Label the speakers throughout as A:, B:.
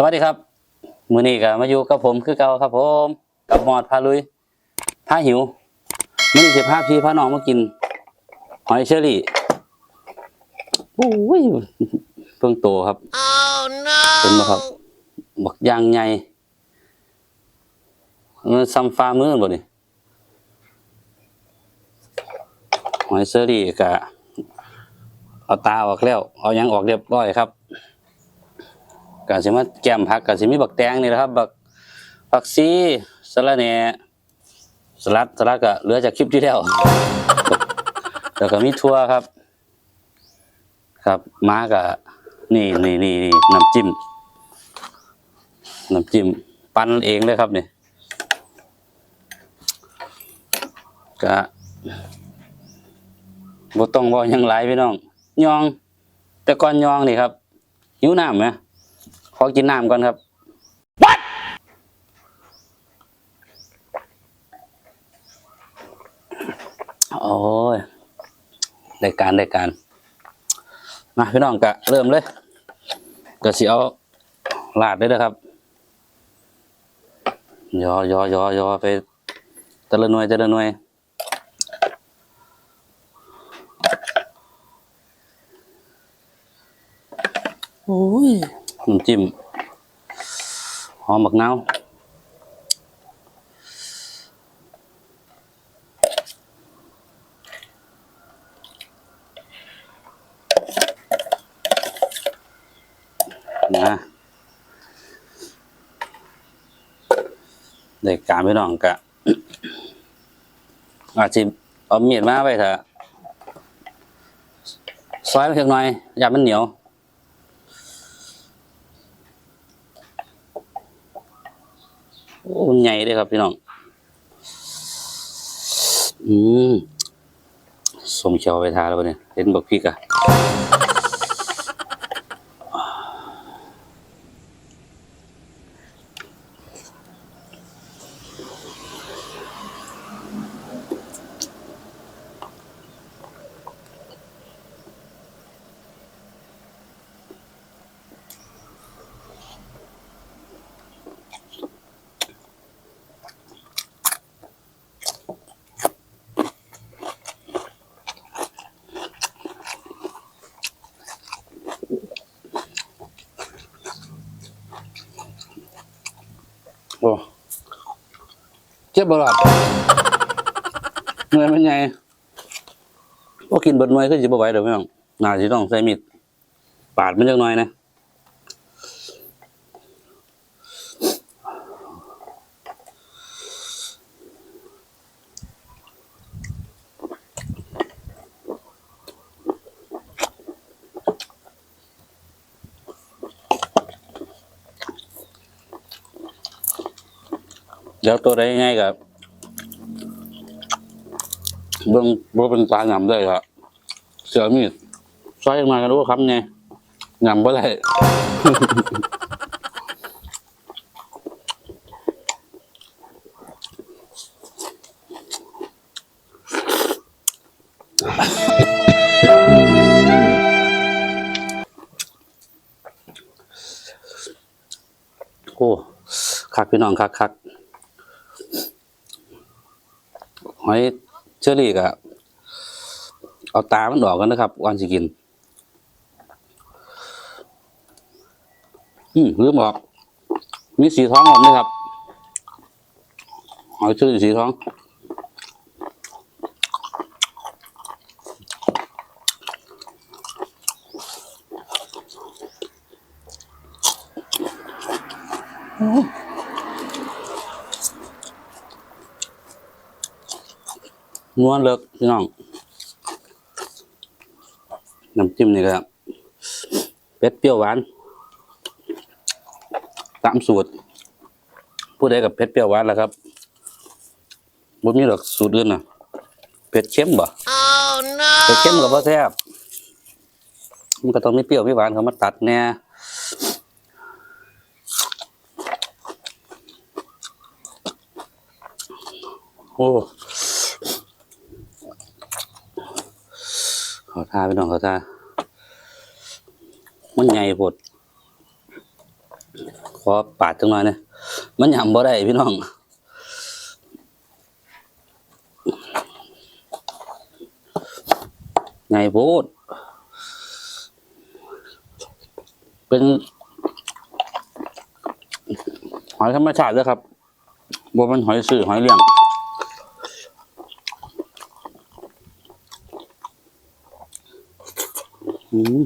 A: สวัสดีครับ มื้อนี้ก็มาอยู่กับผมคือเก่าครับ ผม กับหมอดพาลุยพาหิวมื้อนี้สิพาพี่พาน้องมากิน หอยเชอรี่โอ้ยเพิ่งโตครับ
B: Oh no!
A: เป็นบ่ครับบักยางใหญ่มันซ้ำฟ้ามือบ่นี่หอยเชอรี่ก็เอาตาออกแล้ว เอาหยังออกเรียบร้อยครับ ก็สิมาแก้มผักก็สิมีบักแตงนี่แหละครับบักผักซีสะระแหน่สลัดสลัดก็เหลือจากคลิปที่แล้วแล้วก็มีทั่วครับ ครับม้าก็นี่นี่นี่นี่น้ำจิ้มน้ำจิ้มปั้นเองเลยครับนี่ก็บ่ต้องบ่หยังหลายพี่น้อง ยอง แต่ก่อนยองนี่ครับหิวน้ำไหม ขอกินน้ำก่อนครับโอ้ยได้การได้การ มาพี่น้องกะเริ่มเลยก็สิเอาลาดเลยนะครับ ยอยอยอยอไปแต่ละหน่วยแต่ละหน่วยโอ้ยน้ำ จิ้ม หอมบักนาวนะได้กการพี่น้องกะอาจจะเอาเมีดมาไปเถอะซอยไปเพียงหน่อยอย่ามันเหนียว โอ้มันใหญ่เลยครับพี่น้อง อืมสมเชียวไปทาแล้วปะเนี่ยเห็นบอกพี่กะ โอ้เจ็บบหลอดเมื่อยมันใหญ่โอ้กินเบิดหน่วยขึ้นสิบ่ไหวเดี๋ยวพี่น้องน่าสิต้องใส่มีดปาดมันจักหน่อยนะ เดี๋ยวตัวใดง่ายกับเบิ่งบ่เป็นตาหยำได้ครับเสือมีดซอยมากันรู้ครับไงหยำบ่ได้โอ้คักพี่น้องคักคัก หอยเชอรี่กะเอาตามันออกกันนะครับก่อนสิกิน อืมลืมบอกมีสีท้องออกไหมครับหอยเชอรี่สีท้อง นวลเลิกพี่น้องน้ำจิ้มนี่ก็เป็ดเปรี้ยวหวาน ตามสูตร ผู้ใดกับเผ็ดเปรี้ยวหวานแล้วครับบ่มีหรอกสูตรอื่นน่ะเผ็ดเข้มบ่
B: Oh no!
A: เผ็ดเข้มกับบ่แซ่บมันก็ต้องมีเปรี้ยวมีหวานเขามาตัดแน่โอ้ขอ ทาไปน้องเขอทามันใหญ่โพดอปาดจังหน่อยเนี่ยมันยำบ่ได้พี่น้องไงโพดเป็นหอยธรรมชาติเลยครับบ่เป็นหอยสื่อหอยเลี้ยง อืม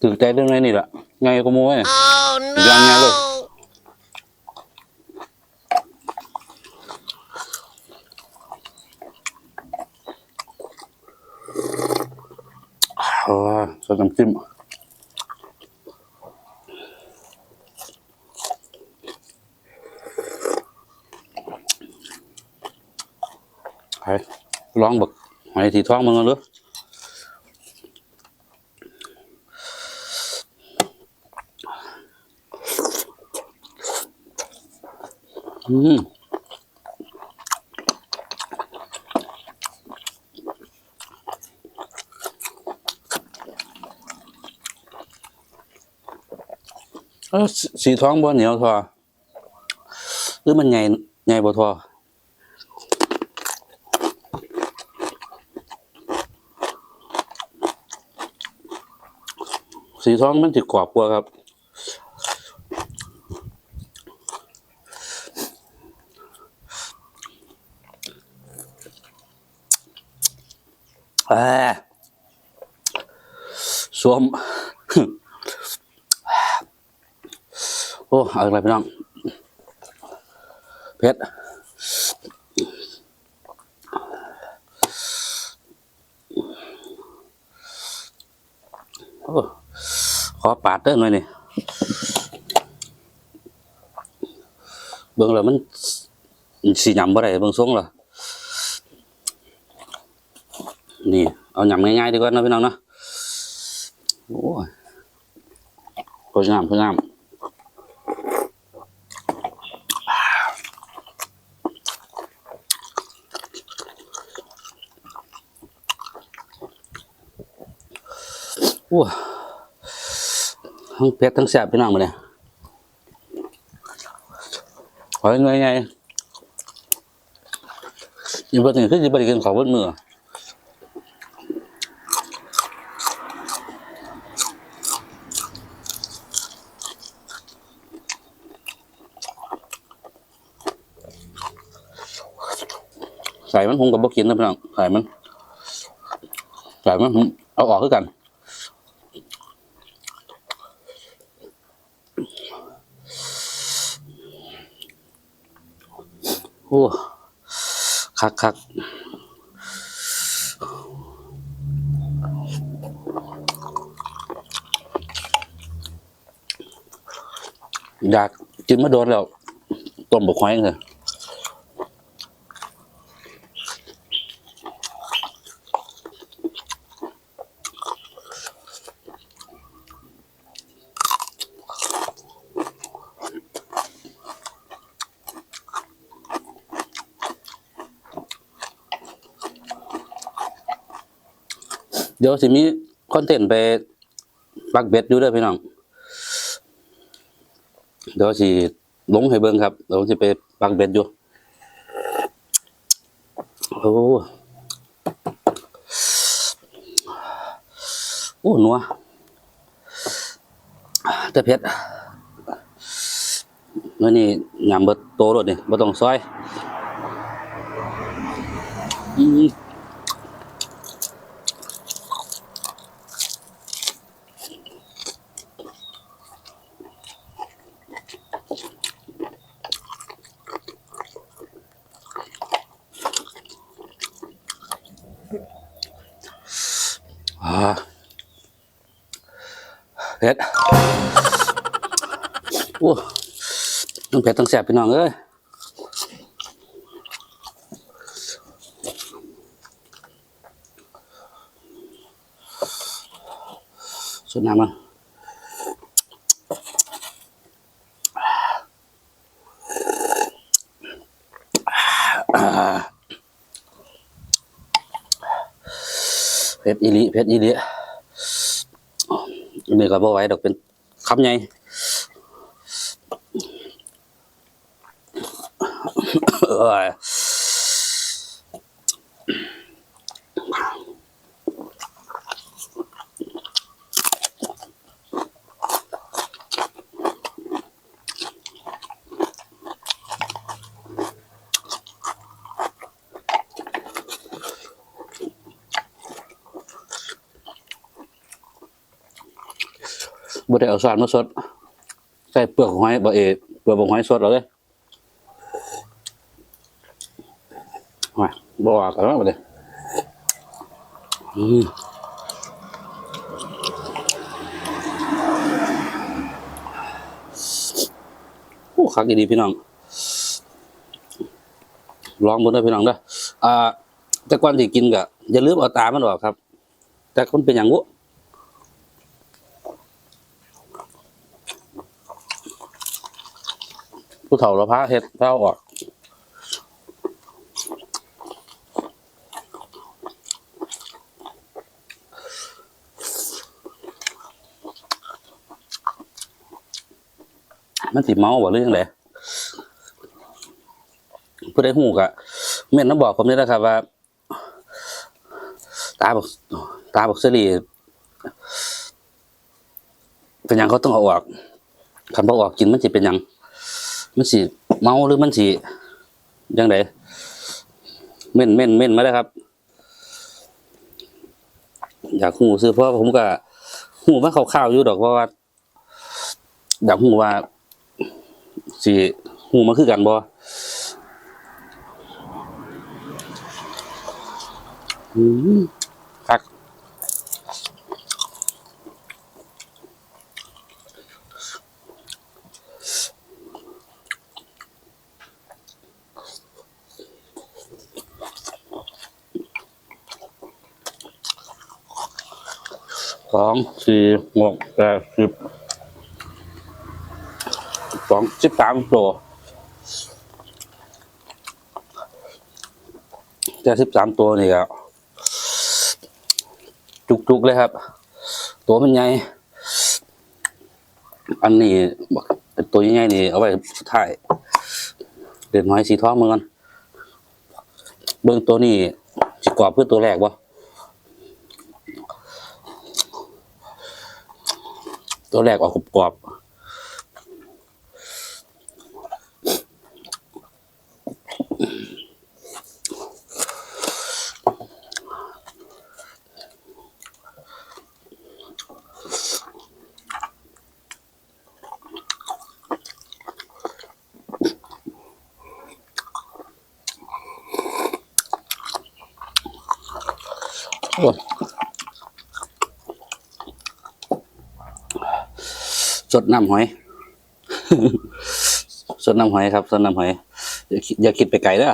A: ถือใจเรื่องอะไรนี่แหละไงก็โม้ย
B: Oh
A: Jangan nyala.
B: no!
A: โอ้ยใส่น้ำจิ้มไปลองบัก หอยทีท้องมึงกันเลยอืมเอ้าสสีท้องบ่เหนียวทอหรือมันใหญ่ใหญ่บ่ทอ สีท้องมันจะกรอบกว่าครับแหมสวม โอ้อาอะไรพี่น้องเพชรโอ้ ขอปาดเด้อหน่อยนี่เบิ่งแล้วมันสีหยำบ่ได้เบิ่งทรงล่ะนี่เอาหยำง่ายๆดีกว่านะพี่น้องเนาะโอ้ยโคตรงามโคตรงามโอ้ ทั้งเผ็ดทั้งแซ่บพี่น้องมาเลยขอให้ไงๆอีกวันนึ่งคือจะไปกินของบนมือใส่มันผมกับบ่กินนะพี่น้องใส่มันใส่มันเอาออกคือกัน โอ้คักคักอยากกินมาโดนแล้วต้มบกควายเลย เดี๋ยวสิมีคอนเทนต์ไปปักเบ็ดอยู่ด้อพี่น้อง เดี๋ยวสิลงให้เบิ่งครับเดี๋ยวสิไปปักเบ็ดอยู่โอ้โอ้นัวแต่เผ็ดเมื่อนี้ยำเบิดโตรถนี่บ่ต้องซอยอืม เผ็ดต้องแสบพี่น้องเอ้ยสุดน้ำมั้งเพชรอีลิเพชรอีลิอันนี้ก็บ่ไหวดอกเป็นคำใหญ่ เอ้ยบ่ได้เอาสารมาสดใส่เปลือกหอยบ่เอเปลือกหอยสดเอาเลยว่า บ่อกกันแล้วบ่ได้อืมโอ้คักดีพี่น้องลองบิ่งเด้พี่น้องเด้ออ่าแต่ก่อนที่กินก็อย่าลืมเอาตามันออกครับ แต่มันเป็นหยังบุผู้เฒ่าเราพาเฮ็ดเท้าออก มันสิเมาบ่หรือยังไงผู้ใดหูกะเม่นน้ำบอกผมนี่นะครับว่า ตาบอกตาบอกเสรีเป็นยังเขาต้องเอาออกคันบ่ออกกินมันสิเป็นยังมันสิเมาหรือมันสิยังไงเม่นเม่นเม่นมาเลยครับ อยากหูซื้อเพราะผมก็หูมาข่าวๆอยู่ดอกเพราะว่าอยากหูว่า สิหูมาคือกันบ่อืมคักสองสี่หกแปดสิบ องสิบสามตัวแต่สิบสามตัวนี่ครับจุกๆเลยครับ ตัวมันใหญ่อันนี้ตัวใหญ่ๆนี่เอาไว้สุดท้ายเด่นหอยสีทองเหมือนกันเบื้องตัวนี้สิกรอบเพื่อตัวแรกวะตัวแรกออกกรอบ สดน้ำหอย สดน้ำหอยครับ สดน้ำหอย อย่าคิดไปไกลเด้อ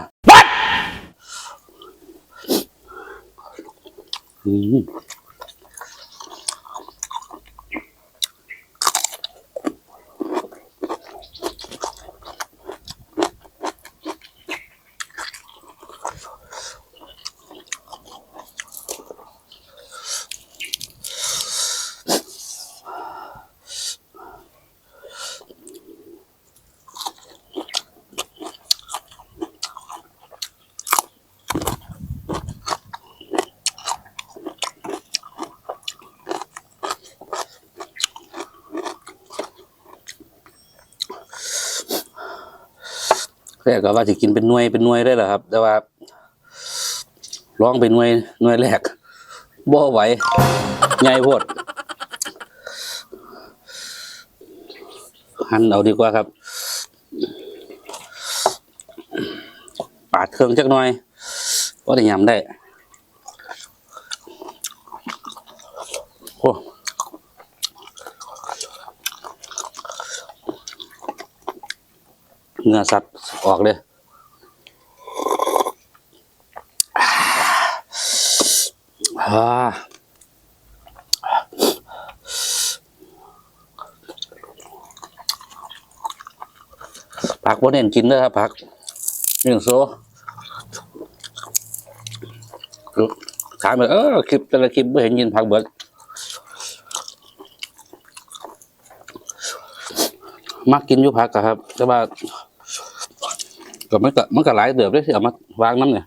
A: รกก็ว่าจะกินเป็นหน่วยเป็นหน่วยได้เหรอครับ แต่ว่าลองเป็นหน่วยหน่วยแรกบ่ไหวใหญ่โพดหั่นเอาดีกว่าครับปาดเครื่องจักหน่อยก็ได้ยำได้โอ้เนื้อสัตว์ ออกเลยผักบ่เน้นกินเด้อครับผักหนึ่งโซถามแบบเออคลิปแต่ละคลิปไม่เห็นยินพักเบิดมักกินอยู่พักครับ แต่ว่า ก็มันก็มันก็หลายเดือบเลยที่เอามาวางน้ำเนี่ย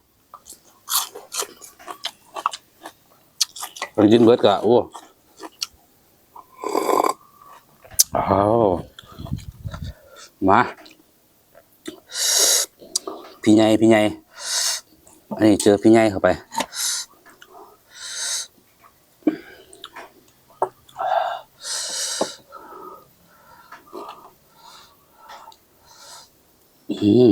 A: กินเบิดกะโอ้อ้ามา พี่ใหญ่พี่ใหญ่อันนี้เจอพี่ใหญ่เข้าไปอืม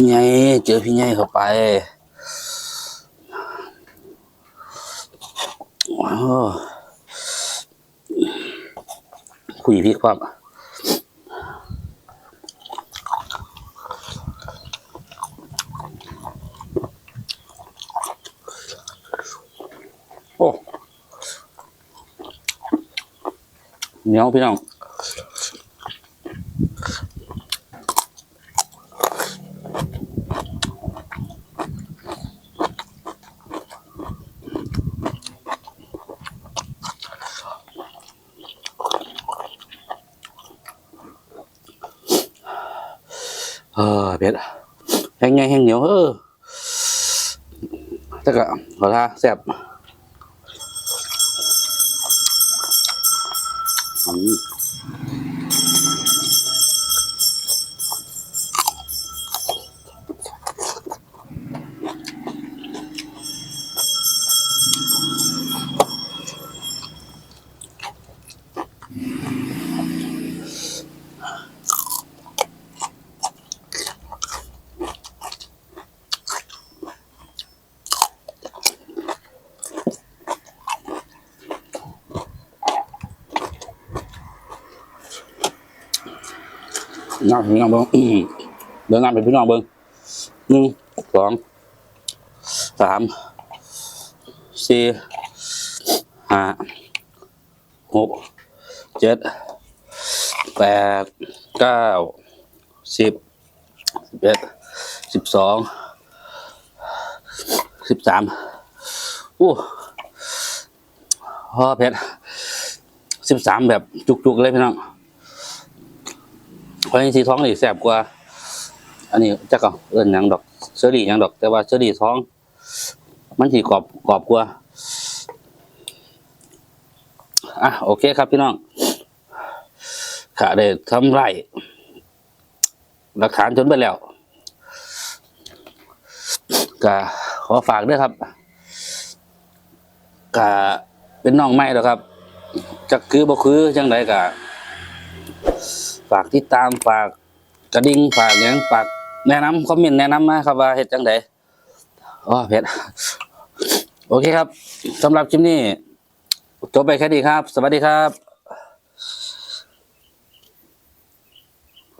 A: พี่ใหญ่เจอพี่ใหญ่เข้าไปว้าวคุยพี่ความโอ้เหนียวพี่น้องเออเผ็ดแห้งไงแห้งเหนียวเออแต่ ก็ขอทาแซ่บ น้ำพี่น้องเบิ้งเดินหน้ำไปพี่น้องเบิ้งหนึ่งสองสามสี่ห้าหกเจ็ดแปดเก้าสิบสิบเอ็ดสิบสองสิบสามอู้พ่อเพชรสิบสามแบบจุกๆเลยพี่น้อง เพราะสีท้องนี่แสบกว่า อันนี้จักก็เอิ้นยังดอกเชอรี่ยังดอก แต่ว่าเชอรี่ท้อง มันสีกรอบกรอบกว่าอะโอเคครับพี่น้องข้าได้ทำไรหลักฐานจนไปแล้วก็ขอฝากด้วยครับก็เป็นน้องใหม่แล้วครับจักคือบ่คือจังไดก็ ฝากติดตามฝากกระดิ่งฝากหยังฝากแนะนำคอมเมนต์แนะนำมาครับว่าเฮ็ดจังไดอ๋อเพชรโอเคครับสำหรับคลิปนี้จบไปแค่นี้ครับ สวัสดีครับ